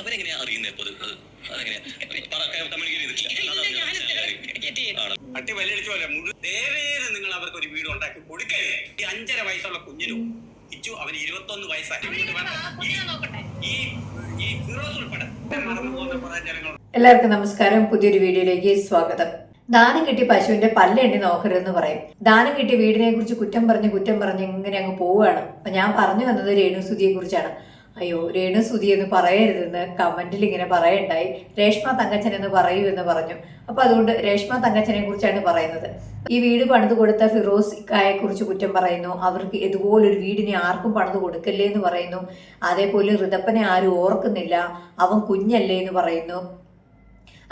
അവരെങ്ങനെയാ അറിയുന്നത് ഇപ്പൊ ഇത്? അതെങ്ങനെയാ? കമ്മ്യൂണിക്കേറ്റ് ചെയ്തിട്ടില്ല. അതാണ് ഞാൻ മനസ്സിലായത്. ആണ്. അട്ടി വലിയടിച്ചു പോലെ മുഴു ദേവേത് നിങ്ങൾ അവർക്ക് ഒരു വീട് ഉണ്ടാക്കി കൊടുക്കരുത് ഈ അഞ്ചര വയസ്സുള്ള കുഞ്ഞിനും. ഇച്ചു അവന് ഇരുപത്തൊന്ന് വയസ്സായി. ഇങ്ങോട്ട് വേണ്ട. ഈ- ഈ ഈ ഫിറോസ് ഉൾപ്പെടെ. മറന്നു പോകുന്ന കുറെ ജനങ്ങൾ. എല്ലാവർക്കും നമസ്കാരം. പുതിയൊരു വീഡിയോയിലേക്ക് സ്വാഗതം. ദാനം കിട്ടി പശുവിന്റെ പല്ലെണ്ണി നോക്കരുതെന്ന് പറയും. ദാനം കിട്ടി വീടിനെ കുറിച്ച് കുറ്റം പറഞ്ഞ് കുറ്റം പറഞ്ഞ് ഇങ്ങനെ അങ്ങ് പോവുകയാണ്. അപ്പൊ ഞാൻ പറഞ്ഞു വന്നത് രേണുസുതിയെ കുറിച്ചാണ് അയ്യോ രേണുസുതി എന്ന് പറയരുതെന്ന് കമന്റിൽ ഇങ്ങനെ പറയണ്ടായി. രേഷ്മ തങ്കച്ചൻ എന്ന് പറയൂ എന്ന് പറഞ്ഞു. അപ്പൊ അതുകൊണ്ട് രേഷ്മ തങ്കച്ചനെ കുറിച്ചാണ് പറയുന്നത്. ഈ വീട് പണിത് കൊടുത്ത ഫിറോസ് ഇക്കായെ കുറിച്ച് കുറ്റം പറയുന്നു. അവർക്ക് ഇതുപോലൊരു വീടിനെ ആർക്കും പണിത് കൊടുക്കല്ലേ എന്ന് പറയുന്നു. അതേപോലെ ഋതപ്പനെ ആരും ഓർക്കുന്നില്ല. അവൻ കുഞ്ഞല്ലേ എന്ന് പറയുന്നു.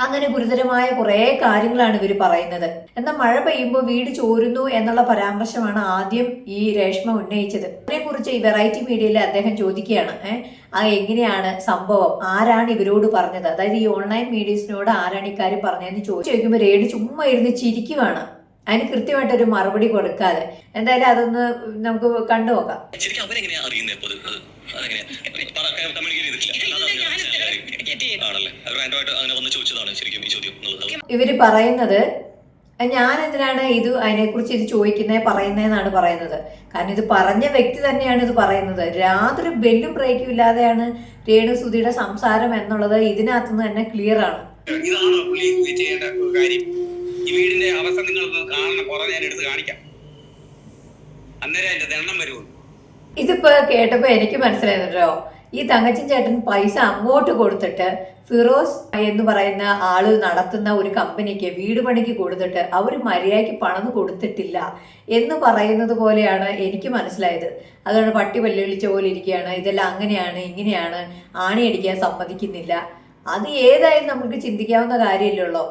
അങ്ങനെ ഗുരുതരമായ കുറേ കാര്യങ്ങളാണ് ഇവർ പറയുന്നത്. എന്നാൽ മഴ പെയ്യുമ്പോൾ വീട് ചോരുന്നു എന്നുള്ള പരാമർശമാണ് ആദ്യം ഈ രേഷ്മ ഉന്നയിച്ചത്. അതിനെക്കുറിച്ച് ഈ വെറൈറ്റി മീഡിയയിൽ അദ്ദേഹം ചോദിക്കുകയാണ്. ആ എങ്ങനെയാണ് സംഭവം? ആരാണ് ഇവരോട് പറഞ്ഞത്? അതായത് ഈ ഓൺലൈൻ മീഡിയസിനോട് ആരാണ് ഇക്കാര്യം പറഞ്ഞതെന്ന് ചോദിച്ചു ചോദിക്കുമ്പോൾ രേഡ് ചുമ്മാ ഇരുന്ന് ചിരിക്കുവാണ്. അതിന് കൃത്യമായിട്ടൊരു മറുപടി കൊടുക്കാതെ. എന്തായാലും അതൊന്ന് നമുക്ക് കണ്ടു നോക്കാം ആണല്ലേ? അവർ റാൻഡമായിട്ട് അങ്ങനെ വന്ന് ചോദിച്ചതാണ് ശരിക്കും ഈ ചോദ്യം ഇവർ പറയുന്നത് ഞാൻ എന്തിനാണ് ഇത് അതിനെക്കുറിച്ച് ഇത് ചോദിക്കുന്നത് പറയുന്നതെന്നാണ് പറയുന്നത്? കാരണം ഇത് പറഞ്ഞ വ്യക്തി തന്നെയാണ് ഇത് പറയുന്നത്. യാതൊരു ബെല്ലും ബ്രേക്കും ഇല്ലാതെയാണ് രേണു സുധിയുടെ സംസാരം എന്നുള്ളത് ഇതിനകത്ത് നിന്ന് തന്നെ ക്ലിയർ ആണ്. ഇതാണോ പുള്ളി ഈ ചെയ്യേണ്ട കാര്യം. ഈ വീടിന്റെ അവസ്ഥ നിങ്ങൾ കാണണം കുറെ ഞാൻ എടുത്ത് കാണിക്കാം. അന്നേരം അതിന്റെ ദണ്ണം വരുമോ ഇതിപ്പോ കേട്ടപ്പോ എനിക്ക് മനസ്സിലായിരുന്നല്ലോ ഈ തങ്കച്ചൻ ചേട്ടൻ പൈസ അങ്ങോട്ട് കൊടുത്തിട്ട് ഫിറോസ് എന്ന് പറയുന്ന ആൾ നടത്തുന്ന ഒരു കമ്പനിക്ക് വീട് പണിക്ക് കൊടുത്തിട്ട് അവർ മര്യാദയ്ക്ക് പണം കൊടുത്തിട്ടില്ല എന്ന് പറയുന്നത് പോലെയാണ് എനിക്ക് മനസ്സിലായത്. അതുകൊണ്ട് പട്ടി വെല്ലുവിളിച്ച പോലെ ഇരിക്കുകയാണ് ഇതെല്ലാം അങ്ങനെയാണ് ഇങ്ങനെയാണ് ആണി അടിക്കാൻ സമ്മതിക്കുന്നില്ല. അത് ഏതായാലും നമുക്ക് ചിന്തിക്കാവുന്ന കാര്യമില്ലല്ലോ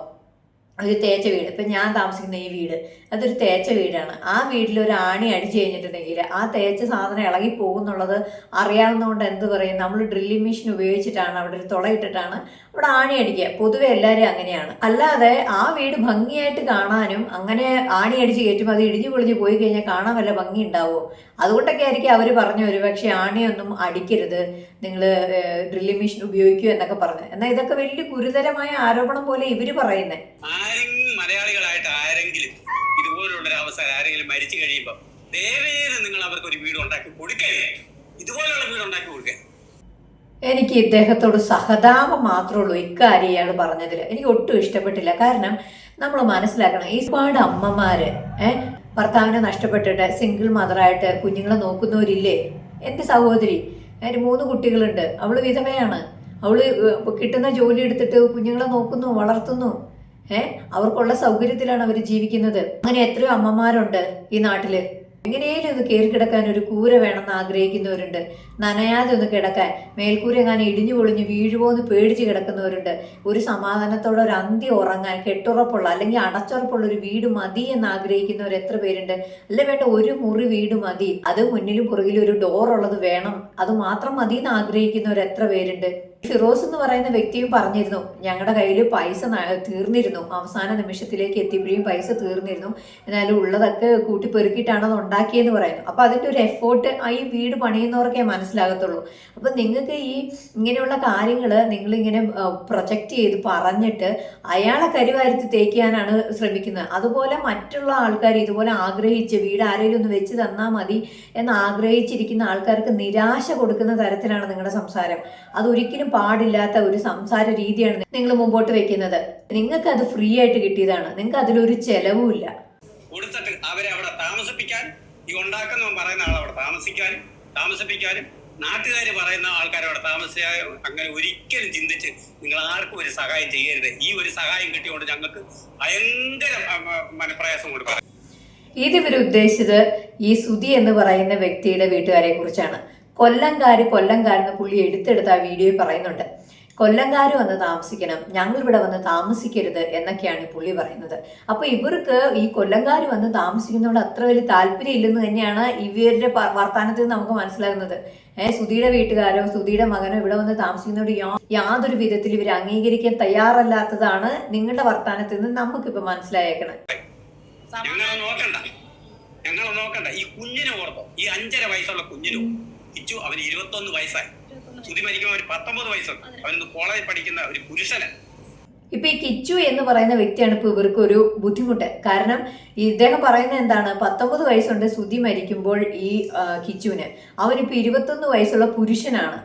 ഒരു തേച്ച വീട്. ഇപ്പം ഞാൻ താമസിക്കുന്ന ഈ വീട്. അതൊരു തേച്ച വീടാണ്. ആ വീട്ടിൽ ഒരു ആണി അടിച്ചു കഴിഞ്ഞിട്ടുണ്ടെങ്കിൽ ആ തേച്ച സാധനം ഇളകി പോകുന്നുള്ളത് അറിയാവുന്നതുകൊണ്ട് എന്ത് പറയും? നമ്മൾ ഡ്രില്ലിംഗ് മെഷീൻ ഉപയോഗിച്ചിട്ടാണ് അവിടെ ഒരു തുളയിട്ടിട്ടാണ് അവിടെ ആണി അടിക്കുക. പൊതുവെ എല്ലാവരും അങ്ങനെയാണ്. അല്ലാതെ ആ വീട് ഭംഗിയായിട്ട് കാണാനും അങ്ങനെ ആണി അടിച്ച് കയറ്റുമ്പോൾ അത് ഇടിഞ്ഞു പൊളിഞ്ഞ് പോയി കഴിഞ്ഞാൽ കാണാൻ വല്ല ഭംഗി ഉണ്ടാവുമോ? അതുകൊണ്ടൊക്കെ ആയിരിക്കും അവർ പറഞ്ഞു ഒരു പക്ഷേ ആണിയൊന്നും അടിക്കരുത്. നിങ്ങൾ ഡ്രില്ലിംഗ് മെഷീൻ ഉപയോഗിക്കൂ എന്നൊക്കെ പറഞ്ഞു. എന്നാൽ ഇതൊക്കെ വലിയ ഗുരുതരമായ ആരോപണം പോലെ ഇവർ പറയുന്നത് മലയാളികളായിട്ട് ആരെങ്കിലും ഇതുപോലുള്ള ഒരു അവസരം ആരെങ്കിലും മരിച്ചു കഴിയുമ്പോൾ ദയവേദ നിങ്ങൾ അവർക്ക് ഒരു വീട് ഉണ്ടാക്കി കൊടുക്കരുത് ഇതുപോലുള്ള വീട് ഉണ്ടാക്കി കൊടുക്കരുത് എനിക്ക് ഇദ്ദേഹത്തോട് സഹതാപം മാത്രമേ ഉള്ളൂ ഇക്കാര്യം ഇയാൾ പറഞ്ഞതിൽ എനിക്ക് ഒട്ടും ഇഷ്ടപ്പെട്ടില്ല. കാരണം നമ്മൾ മനസ്സിലാക്കണം ഈ ഒരുപാട് അമ്മമാര് ഏഹ് ഭർത്താവിനെ നഷ്ടപ്പെട്ടിട്ട് സിംഗിൾ മദറായിട്ട് കുഞ്ഞുങ്ങളെ നോക്കുന്നവരില്ലേ? എന്റെ സഹോദരി എന്റെ മൂന്ന് കുട്ടികളുണ്ട്. അവൾ വിധവയാണ്. അവൾ കിട്ടുന്ന ജോലി എടുത്തിട്ട് കുഞ്ഞുങ്ങളെ നോക്കുന്നു വളർത്തുന്നു. ഏഹ് അവർക്കുള്ള സൗകര്യത്തിലാണ് അവർ ജീവിക്കുന്നത്. അങ്ങനെ എത്രയോ അമ്മമാരുണ്ട് ഈ നാട്ടിൽ. എങ്ങനെയും ഒന്ന് കയറി കിടക്കാൻ ഒരു കൂര വേണമെന്ന് ആഗ്രഹിക്കുന്നവരുണ്ട്. നനയാതെ ഒന്ന് കിടക്കാൻ. മേൽക്കൂര എങ്ങനെ ഇടിഞ്ഞു പൊളിഞ്ഞ് വീഴുമോ എന്ന് പേടിച്ച് കിടക്കുന്നവരുണ്ട്. ഒരു സമാധാനത്തോടെ ഒരു അന്തി ഉറങ്ങാൻ കെട്ടുറപ്പുള്ള അല്ലെങ്കിൽ അടച്ചുറപ്പുള്ള ഒരു വീട് മതി എന്ന് ആഗ്രഹിക്കുന്നവർ എത്ര പേരുണ്ട്? അല്ല വേണ്ട ഒരു മുറി വീട് മതി. അത് മുന്നിലും പുറകിലും ഒരു ഡോർ ഉള്ളത് വേണം. അത് മാത്രം മതി എന്ന് ആഗ്രഹിക്കുന്നവർ എത്ര പേരുണ്ട്? ഫിറോസ് എന്ന് പറയുന്ന വ്യക്തിയും പറഞ്ഞിരുന്നു. ഞങ്ങളുടെ കയ്യിൽ പൈസ തീർന്നിരുന്നു. അവസാന നിമിഷത്തിലേക്ക് എത്തിയപ്പോഴും പൈസ തീർന്നിരുന്നു. എന്നാലും ഉള്ളതൊക്കെ കൂട്ടി പെറുക്കിയിട്ടാണ് അത് ഉണ്ടാക്കിയെന്ന് പറയുന്നു. അപ്പൊ അതിന്റെ ഒരു എഫേർട്ട് ഈ വീട് പണിയുന്നവർക്കേ മനസ്സിലാകത്തുള്ളൂ. അപ്പൊ നിങ്ങൾക്ക് ഈ ഇങ്ങനെയുള്ള കാര്യങ്ങൾ നിങ്ങളിങ്ങനെ പ്രൊജക്റ്റ് ചെയ്ത് പറഞ്ഞിട്ട് അയാളെ കരിവാരത്ത് തേക്കാനാണ് ശ്രമിക്കുന്നത്. അതുപോലെ മറ്റുള്ള ആൾക്കാർ ഇതുപോലെ ആഗ്രഹിച്ച് വീട് ആരെങ്കിലും ഒന്ന് വെച്ച് തന്നാൽ മതി എന്ന് ആഗ്രഹിച്ചിരിക്കുന്ന ആൾക്കാർക്ക് നിരാശ കൊടുക്കുന്ന തരത്തിലാണ് നിങ്ങളുടെ സംസാരം. അതൊരിക്കലും പാടില്ലാത്ത ഒരു സംസാര രീതിയാണ് നിങ്ങൾ മുമ്പോട്ട് വെക്കുന്നത്. നിങ്ങൾക്ക് അത് ഫ്രീ ആയിട്ട് കിട്ടിയതാണ്. നിങ്ങൾക്ക് അതിലൊരു ചെലവും ഇല്ല. കൊടുത്തിട്ട് അവരെ അവിടെ താമസിപ്പിക്കാൻ ഈ ഉണ്ടാക്കുന്നവൻ പറയുന്ന ആൾ അവിടെ താമസിക്കാനും താമസിപ്പിക്കാനും നാട്ടുകാർ പറയുന്ന ആൾക്കാർ അവിടെ താമസിക്കാനും അങ്ങനെ ഒരിക്കലും ചിന്തിച്ച് നിങ്ങൾ ആർക്കും ഒരു സഹായം ചെയ്യരുത്. ഈ ഒരു സഹായം കിട്ടിയോണ്ട് ഞങ്ങൾക്ക് ഭയങ്കര മനപ്രയാസം കൊടുക്കാം ഇതിവരുദ്ദേശിച്ചത് ഉദ്ദേശിച്ചത് ഈ സുധി എന്ന് പറയുന്ന വ്യക്തിയുടെ വീട്ടുകാരെ കുറിച്ചാണ് കൊല്ലംകാര് കൊല്ലംകാരെന്ന് പുള്ളി എടുത്തെടുത്ത് ആ വീഡിയോയിൽ പറയുന്നുണ്ട്. കൊല്ലങ്കാരി വന്ന് താമസിക്കണം ഞങ്ങൾ ഇവിടെ വന്ന് താമസിക്കരുത് എന്നൊക്കെയാണ് പുള്ളി പറയുന്നത്. അപ്പൊ ഇവർക്ക് ഈ കൊല്ലങ്കാരി വന്ന് താമസിക്കുന്നതുകൊണ്ട് അത്ര വലിയ താല്പര്യം ഇല്ലെന്ന് തന്നെയാണ് ഇവരുടെ വർത്തമാനത്തിൽ നമുക്ക് മനസ്സിലാകുന്നത്. ഏഹ് സുധിയുടെ വീട്ടുകാരോ സുധിയുടെ മകനോ ഇവിടെ വന്ന് താമസിക്കുന്നതോട് യാതൊരു വിധത്തിൽ ഇവർ അംഗീകരിക്കാൻ തയ്യാറല്ലാത്തതാണ് നിങ്ങളുടെ വർത്തമാനത്തിൽ നിന്ന് നമുക്കിപ്പോ മനസ്സിലായേക്കണം ഞങ്ങളെ നോക്കണ്ട. ഈ കുഞ്ഞിനെ ഓർത്തോ. ഈ അഞ്ചര വയസ്സുള്ള കുഞ്ഞിനും. ഇച്ചു അവന് ഇരുപത്തൊന്ന് വയസ്സായി. ശ്രുതി മരിക്കുമ്പോൾ അവന് പത്തൊമ്പത് വയസ്സുണ്ട്. അവനൊന്ന് കോളേജിൽ പഠിക്കുന്ന ഒരു പുരുഷന്. ഇപ്പൊ ഈ കിച്ചു എന്ന് പറയുന്ന വ്യക്തിയാണ് ഇപ്പൊ ഇവർക്ക് ഒരു ബുദ്ധിമുട്ട്. കാരണം ഇദ്ദേഹം പറയുന്നത് എന്താണ്? പത്തൊമ്പത് വയസ്സുണ്ട് സുധി മരിക്കുമ്പോൾ ഈ കിച്ചുവിന്. അവനിപ്പോ ഇരുപത്തൊന്ന് വയസ്സുള്ള പുരുഷനാണ്.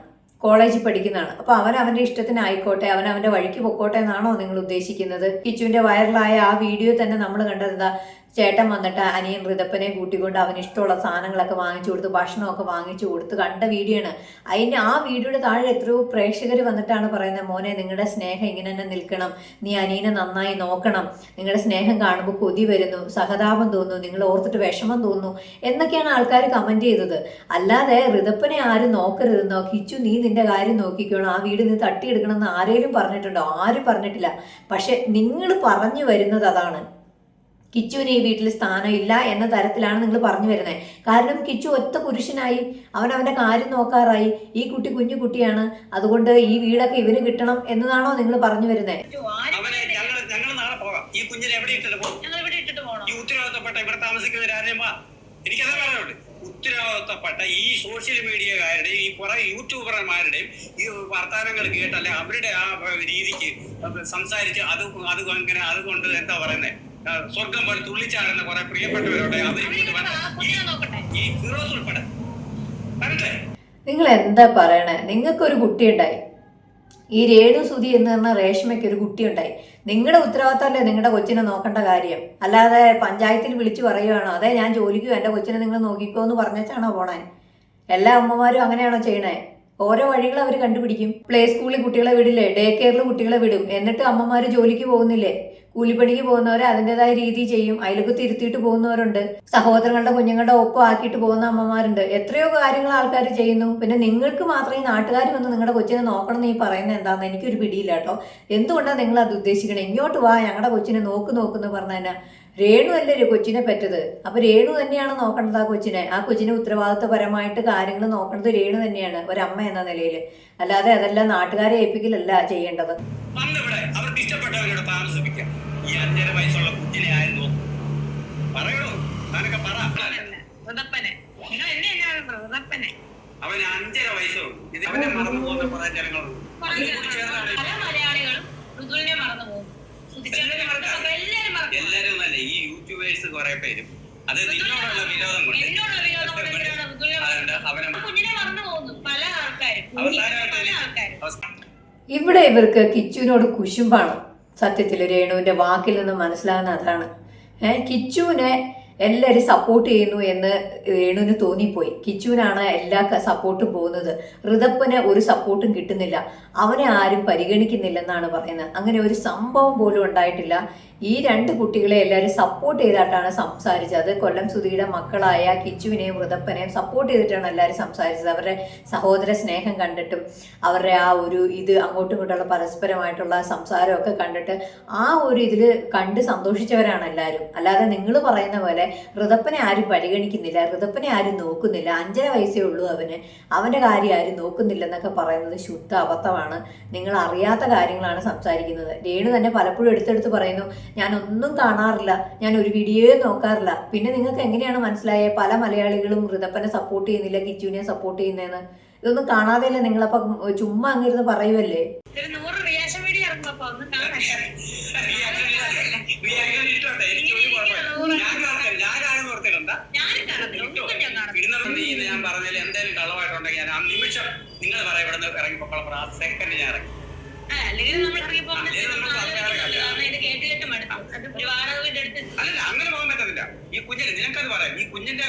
കോളേജിൽ പഠിക്കുന്നതാണ്. അപ്പൊ അവൻ അവന്റെ ഇഷ്ടത്തിന് ആയിക്കോട്ടെ അവൻ അവന്റെ വഴിക്ക് പൊക്കോട്ടെ എന്നാണോ നിങ്ങൾ ഉദ്ദേശിക്കുന്നത്? കിച്ചുവിന്റെ വൈറലായ ആ വീഡിയോ തന്നെ നമ്മൾ കണ്ടത് എന്താ? ചേട്ടൻ വന്നിട്ട് അനിയൻ ഋതപ്പനെ കൂട്ടിക്കൊണ്ട് അവന് ഇഷ്ടമുള്ള സാധനങ്ങളൊക്കെ വാങ്ങിച്ചു കൊടുത്ത് ഭക്ഷണമൊക്കെ വാങ്ങിച്ചു കൊടുത്ത് കണ്ട വീഡിയോ ആണ്. അതിന് ആ വീഡിയോയുടെ താഴെ എത്രയോ പ്രേക്ഷകർ വന്നിട്ടാണ് പറയുന്നത് മോനെ നിങ്ങളുടെ സ്നേഹം ഇങ്ങനെ തന്നെ നിൽക്കണം. നീ അനിയനെ നന്നായി നോക്കണം. നിങ്ങളുടെ സ്നേഹം കാണുമ്പോൾ കൊതി വരുന്നു സഹതാപം തോന്നുന്നു നിങ്ങൾ ഓർത്തിട്ട് വിഷമം തോന്നുന്നു എന്നൊക്കെയാണ് ആൾക്കാർ കമന്റ് ചെയ്തത്. അല്ലാതെ ഋതപ്പനെ ആരും നോക്കരുതെന്നോ കിച്ചു നീ നിന്റെ കാര്യം നോക്കിക്കോണം. ആ വീട് നീ തട്ടിയെടുക്കണം എന്ന് ആരേലും പറഞ്ഞിട്ടുണ്ടോ? ആരും പറഞ്ഞിട്ടില്ല. പക്ഷെ നിങ്ങൾ പറഞ്ഞു വരുന്നത് അതാണ്. കിച്ചുവിന് ഈ വീട്ടിൽ സ്ഥാനമില്ല എന്ന തരത്തിലാണ് നിങ്ങൾ പറഞ്ഞു വരുന്നത്. കാരണം കിച്ചു ഒറ്റ പുരുഷനായി അവൻ അവന്റെ കാര്യം നോക്കാറായി. ഈ കുട്ടി കുഞ്ഞു കുട്ടിയാണ്. അതുകൊണ്ട് ഈ വീടൊക്കെ ഇവന് കിട്ടണം എന്നതാണോ നിങ്ങൾ പറഞ്ഞു വരുന്നത്? അവനെ ഞങ്ങൾ ഞങ്ങൾ നാളെ പോകാം. ഈ കുഞ്ഞിനെ എവിടെ ഇട്ടിട്ട് പോകും ഈ ഉത്തരവാദിത്തപ്പെട്ട ഇവിടെ എനിക്കത് പറയാനുണ്ട് ഉത്തരവാദിത്തപ്പെട്ട ഈ സോഷ്യൽ മീഡിയക്കാരുടെയും ഈ കുറെ യൂട്യൂബർമാരുടെയും ഈ വർത്തമാനങ്ങൾ കേട്ടല്ലേ അവരുടെ ആ രീതിക്ക് സംസാരിച്ച് അത് അത് അങ്ങനെ അതുകൊണ്ട് എന്താ പറയുന്നത്? സ്വർഗം പോലെ തുള്ളിച്ചാടുന്ന കുറെ പ്രിയപ്പെട്ടവരോട് അത് ഈ ഫിറോസ് ഉൾപ്പെടെ. വരട്ടെ. നിങ്ങൾ എന്താ പറയണേ? നിങ്ങൾക്ക് നിങ്ങൾക്കൊരു കുട്ടിയുണ്ടായി. ഈ രേണു സുധി എന്ന് പറഞ്ഞ രേഷ്മയ്ക്ക് ഒരു കുട്ടിയുണ്ടായി. നിങ്ങളുടെ ഉത്തരവാദിത്തമല്ലേ നിങ്ങളുടെ കൊച്ചിനെ നോക്കേണ്ട കാര്യം? അല്ലാതെ പഞ്ചായത്തിൽ വിളിച്ചു പറയുവാണോ? അതെ ഞാൻ ജോലിക്കും എന്റെ കൊച്ചിനെ നിങ്ങൾ നോക്കിക്കോ എന്ന് പറഞ്ഞാണോ പോണേ? എല്ലാ അമ്മമാരും അങ്ങനെയാണോ ചെയ്യണേ? ഓരോ വഴികൾ അവർ കണ്ടുപിടിക്കും. പ്ലേ സ്കൂളിൽ കുട്ടികളെ വിടില്ലേ? ഡേ കെയറിൽ കുട്ടികളെ വിടും. എന്നിട്ട് അമ്മമാർ ജോലിക്ക് പോകുന്നില്ലേ? കൂലിപ്പണിക്ക് പോകുന്നവരെ അതിന്റെതായ രീതി ചെയ്യും. അതിലൊക്കെ തിരുത്തിയിട്ട് പോകുന്നവരുണ്ട്. സഹോദരങ്ങളുടെ കുഞ്ഞുങ്ങളുടെ ഒപ്പം ആക്കിയിട്ട് പോകുന്ന അമ്മമാരുണ്ട്. എത്രയോ കാര്യങ്ങൾ ആൾക്കാർ ചെയ്യുന്നു. പിന്നെ നിങ്ങൾക്ക് മാത്രം ഈ നാട്ടുകാർ വന്ന് നിങ്ങളുടെ കൊച്ചിനെ നോക്കണം എന്ന് ഈ പറയുന്നത് എന്താണെന്ന് എനിക്കൊരു പിടിയില്ല കേട്ടോ. എന്തുകൊണ്ടാണ് നിങ്ങൾ അത് ഉദ്ദേശിക്കണേ? ഇങ്ങോട്ട് വാ ഞങ്ങളുടെ കൊച്ചിനെ നോക്ക് നോക്കുന്നു പറഞ്ഞു രേണു അല്ലേ ഒരു കൊച്ചിനെ പറ്റത്? അപ്പൊ രേണു തന്നെയാണ് നോക്കേണ്ടത് ആ കൊച്ചിനെ. ആ കൊച്ചിനെ ഉത്തരവാദിത്വപരമായിട്ട് കാര്യങ്ങൾ നോക്കേണ്ടത് രേണു തന്നെയാണ് ഒരമ്മ എന്ന നിലയിൽ അല്ലാതെ അതെല്ലാം നാട്ടുകാരെ ഏൽപ്പിക്കലല്ല ചെയ്യേണ്ടത്. വന്നിവിടെ അവർക്ക് ഇഷ്ടപ്പെട്ടവരോട് താമസിപ്പിക്കാം ഈ അഞ്ചര വയസ്സുള്ള കുഞ്ഞിനെ ആരും നോക്കും? പറയണോ താനൊക്കെ പറ. ഋതപ്പനെ നിങ്ങൾ എന്നെ എന്നാണ് ഋതപ്പനെ അവന് അഞ്ചര ഇത് അവനെ മറന്നു പോകുന്ന കുറെ ജനങ്ങളുണ്ട്. പല മലയാളികളും മൃദുലിനെ മറന്നു പോകും എല്ലാരും അല്ല ഈ യൂട്യൂബേഴ്സ് കുറെ പേരും. അത് നിന്നോടുള്ള വിനോദം കൊണ്ട് ഇവിടെ ഇവർക്ക് കിച്ചുവിനോട് കുശുമ്പാണ്. സത്യത്തിൽ രേണുവിന്റെ വാക്കിൽ നിന്ന് മനസ്സിലാകുന്ന അതാണ്. ഏഹ് കിച്ചുവിനെ എല്ലാവരും സപ്പോർട്ട് ചെയ്യുന്നു എന്ന് രേണുവിന് തോന്നിപ്പോയി. കിച്ചുവിനാണ് എല്ലാ സപ്പോർട്ടും പോകുന്നത്. ഋതപ്പന് ഒരു സപ്പോർട്ടും കിട്ടുന്നില്ല. അവനെ ആരും പരിഗണിക്കുന്നില്ലെന്നാണ് പറയുന്നത്. അങ്ങനെ ഒരു സംഭവം പോലും ഉണ്ടായിട്ടില്ല. ഈ രണ്ട് കുട്ടികളെ എല്ലാവരും സപ്പോർട്ട് ചെയ്തിട്ടാണ് സംസാരിച്ചത്. കൊല്ലം സുധിയുടെ മക്കളായ കിച്ചുവിനെയും വൃതപ്പനെയും സപ്പോർട്ട് ചെയ്തിട്ടാണ് എല്ലാവരും സംസാരിച്ചത്. അവരുടെ സഹോദര സ്നേഹം കണ്ടിട്ടും അവരുടെ ആ ഒരു ഇത് അങ്ങോട്ടും ഇങ്ങോട്ടുള്ള പരസ്പരമായിട്ടുള്ള സംസാരമൊക്കെ കണ്ടിട്ട് ആ ഒരു ഇതിൽ കണ്ട് സന്തോഷിച്ചവരാണ് എല്ലാവരും. അല്ലാതെ നിങ്ങൾ പറയുന്ന പോലെ ഋതപ്പനെ ആരും പരിഗണിക്കുന്നില്ല ഋതപ്പനെ ആരും നോക്കുന്നില്ല. അഞ്ചര വയസ്സേ ഉള്ളൂ അവന്. അവന്റെ കാര്യം ആരും നോക്കുന്നില്ലെന്നൊക്കെ പറയുന്നത് ശുദ്ധ അബദ്ധമാണ്. നിങ്ങൾ അറിയാത്ത കാര്യങ്ങളാണ് സംസാരിക്കുന്നത്. രേണു തന്നെ പലപ്പോഴും എടുത്തെടുത്ത് പറയുന്നു ഞാൻ ഒന്നും കാണാറില്ല. ഞാൻ ഒരു വീഡിയോയും നോക്കാറില്ല. പിന്നെ നിങ്ങൾക്ക് എങ്ങനെയാണ് മനസ്സിലായത് പല മലയാളികളും ഋതപ്പനെ സപ്പോർട്ട് ചെയ്യുന്നില്ല കിച്ചുവിനെ സപ്പോർട്ട് ചെയ്യുന്നതെന്ന് ഇതൊന്നും കാണാതെയല്ലേ നിങ്ങളപ്പോ ചുമ്മാ അങ്ങിരുന്ന് പറയുമല്ലേ കുഴപ്പമില്ല ഞാൻ പറഞ്ഞതിൽ എന്തെങ്കിലും കളവായിട്ടുണ്ടെങ്കിൽ ഞാൻ ആ നിമിഷം നിങ്ങൾ പറയാം ഇവിടെ നിന്ന് ഇറങ്ങിപ്പോളപ്പോൾ ആ സെക്കൻഡ് ഞാൻ ഇറങ്ങി. അല്ലെങ്കിൽ നമ്മൾ അല്ലല്ല അങ്ങനെ പോകാൻ പറ്റത്തില്ല. ഈ കുഞ്ഞിന് നിനക്കത് പറയാം. ഈ കുഞ്ഞിന്റെ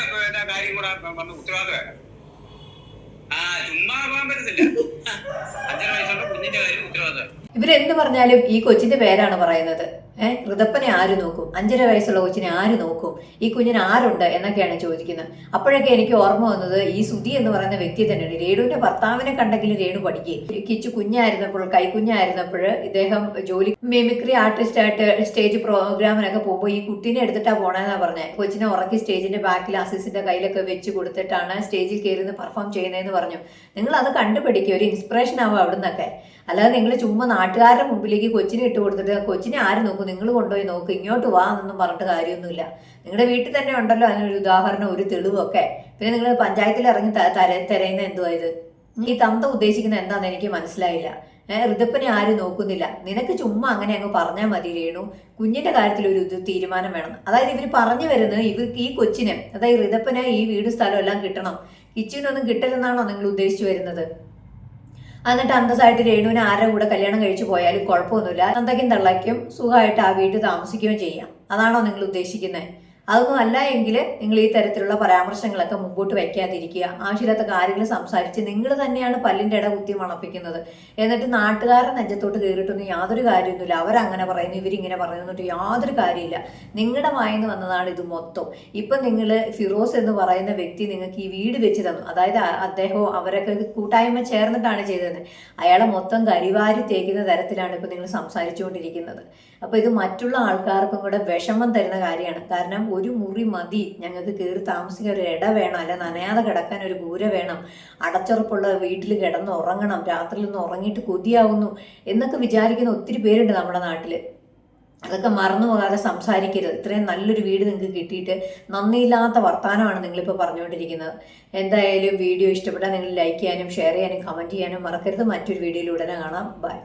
കാര്യം കൂടെ വന്ന് ഉത്തരവാദിത്തം. ആ ചുമ്മാ പോകാൻ പറ്റത്തില്ല. അഞ്ചര വയസ്സുള്ള കുഞ്ഞിന്റെ കാര്യം ഉത്തരവാദിത്തം. ഇവരെന്ത് പറഞ്ഞാലും ഈ കൊച്ചിന്റെ പേരാണ് പറയുന്നത്. ഏഹ് ഋതപ്പനെ ആര് നോക്കും? അഞ്ചര വയസ്സുള്ള കൊച്ചിനെ ആര് നോക്കും? ഈ കുഞ്ഞിന് ആരുണ്ട് എന്നൊക്കെയാണ് ചോദിക്കുന്നത്. അപ്പോഴൊക്കെ എനിക്ക് ഓർമ്മ വന്നത് ഈ സുധി എന്ന് പറയുന്ന വ്യക്തി തന്നെയാണ്. രേണുവിന്റെ ഭർത്താവിനെ കണ്ടെങ്കിൽ രേണു പഠിക്കുകയും കിച്ചു കുഞ്ഞായിരുന്നപ്പോൾ കൈക്കുഞ്ഞായിരുന്നപ്പോൾ ഇദ്ദേഹം ജോലി മിമിക്രി ആർട്ടിസ്റ്റ് ആയിട്ട് സ്റ്റേജ് പ്രോഗ്രാമിനൊക്കെ പോകുമ്പോൾ ഈ കുട്ടീനെ എടുത്തിട്ടാ പോണെന്നാ പറഞ്ഞത് കൊച്ചിനെ ഉറക്കി സ്റ്റേജിന്റെ ബാക്കിൽ അസിസിന്റെ കയ്യിലൊക്കെ വെച്ച് കൊടുത്തിട്ടാണ് സ്റ്റേജിൽ കയറി പെർഫോം ചെയ്യുന്നതെന്ന് പറഞ്ഞു. നിങ്ങൾ അത് കണ്ടുപിടിക്കുക ഒരു ഇൻസ്പിറേഷൻ ആവും അവിടെ നിന്നൊക്കെ അല്ലാതെ നിങ്ങൾ ചുമ്മാ നാട്ടുകാരുടെ മുമ്പിലേക്ക് കൊച്ചിനെ ഇട്ട് കൊടുത്തിട്ട് കൊച്ചിനെ ആര് നോക്കും? നിങ്ങൾ കൊണ്ടുപോയി നോക്ക് ഇങ്ങോട്ട് വാ എന്നൊന്നും പറഞ്ഞിട്ട് കാര്യമൊന്നുമില്ല. നിങ്ങളുടെ വീട്ടിൽ തന്നെ ഉണ്ടല്ലോ അതിനൊരു ഉദാഹരണം ഒരു തെളിവൊക്കെ. പിന്നെ നിങ്ങൾ പഞ്ചായത്തിൽ ഇറങ്ങി തര- തിരയുന്ന എന്തുവാ ഇത്? ഈ തന്ത ഉദ്ദേശിക്കുന്ന എന്താണെന്ന് എനിക്ക് മനസ്സിലായില്ല. ഏഹ് ഋതപ്പനെ ആരും നോക്കുന്നില്ല. നിനക്ക് ചുമ്മാ അങ്ങനെ അങ്ങ് പറഞ്ഞാൽ മതി രേണു. കുഞ്ഞിന്റെ കാര്യത്തിൽ ഒരു തീരുമാനം വേണം. അതായത് ഇവർ പറഞ്ഞു വരുന്നത് ഇവർക്ക് ഈ കൊച്ചിനെ അതായത് ഋതപ്പന് ഈ വീട് സ്ഥലം എല്ലാം കിട്ടണം. കിച്ചനൊന്നും കിട്ടരുതെന്നാണോ നിങ്ങൾ ഉദ്ദേശിച്ചു വരുന്നത്? എന്നിട്ട് അന്തസ്സായിട്ട് രേണുവിന് ആരുടെ കൂടെ കല്യാണം കഴിച്ചു പോയാലും കുഴപ്പമൊന്നുമില്ല. തന്തയ്ക്കും തള്ളയ്ക്കും സുഖമായിട്ട് ആ വീട്ടിൽ താമസിക്കുകയും ചെയ്യാം. അതാണോ നിങ്ങൾ ഉദ്ദേശിക്കുന്നത്? അതൊന്നും അല്ല എങ്കിൽ നിങ്ങൾ ഈ തരത്തിലുള്ള പരാമർശങ്ങളൊക്കെ മുമ്പോട്ട് വയ്ക്കാതിരിക്കുക ആവശ്യമില്ലാത്ത കാര്യങ്ങൾ സംസാരിച്ച് നിങ്ങൾ തന്നെയാണ് പല്ലിന്റെ ഇട കുത്തി മണപ്പിക്കുന്നത്. എന്നിട്ട് നാട്ടുകാരൻ നെഞ്ചത്തോട്ട് കയറിയിട്ടൊന്നും യാതൊരു കാര്യമൊന്നുമില്ല അവരങ്ങനെ പറയുന്നു ഇവരിങ്ങനെ പറയുന്നിട്ട് യാതൊരു കാര്യമില്ല നിങ്ങളുടെ വായന്ന് വന്നതാണ് ഇത് മൊത്തം. ഇപ്പം നിങ്ങൾ ഫിറോസ് എന്ന് പറയുന്ന വ്യക്തി നിങ്ങൾക്ക് ഈ വീട് വെച്ച് തന്നു. അതായത് അദ്ദേഹവും അവരൊക്കെ കൂട്ടായ്മ ചേർന്നിട്ടാണ് ചെയ്തത്. അയാളെ മൊത്തം കരിവാരി തേക്കുന്ന തരത്തിലാണ് ഇപ്പം നിങ്ങൾ സംസാരിച്ചുകൊണ്ടിരിക്കുന്നത്. അപ്പോൾ ഇത് മറ്റുള്ള ആൾക്കാർക്കും കൂടെ വിഷമം തരുന്ന കാര്യമാണ്. കാരണം ഒരു മുറി മതി. ഞങ്ങൾക്ക് കയറി താമസിക്കാൻ ഒരു ഇട വേണം. അല്ല നനയാതെ കിടക്കാൻ ഒരു കൂര വേണം. അടച്ചുറപ്പുള്ള വീട്ടിൽ കിടന്ന് ഉറങ്ങണം. രാത്രിയിൽ നിന്ന് ഉറങ്ങിയിട്ട് കൊതിയാവുന്നു എന്നൊക്കെ വിചാരിക്കുന്ന ഒത്തിരി പേരുണ്ട് നമ്മുടെ നാട്ടിൽ അതൊക്കെ മറന്നു പോകാതെ സംസാരിക്കരുത്. ഇത്രയും നല്ലൊരു വീട് നിങ്ങൾക്ക് കിട്ടിയിട്ട് നന്ദിയില്ലാത്ത വർത്തമാനമാണ് നിങ്ങളിപ്പോൾ പറഞ്ഞുകൊണ്ടിരിക്കുന്നത്. എന്തായാലും വീഡിയോ ഇഷ്ടപ്പെട്ടാൽ നിങ്ങൾ ലൈക്ക് ചെയ്യാനും ഷെയർ ചെയ്യാനും കമന്റ് ചെയ്യാനും മറക്കരുത്. മറ്റൊരു വീഡിയോയിലൂടെ കാണാം. ബൈ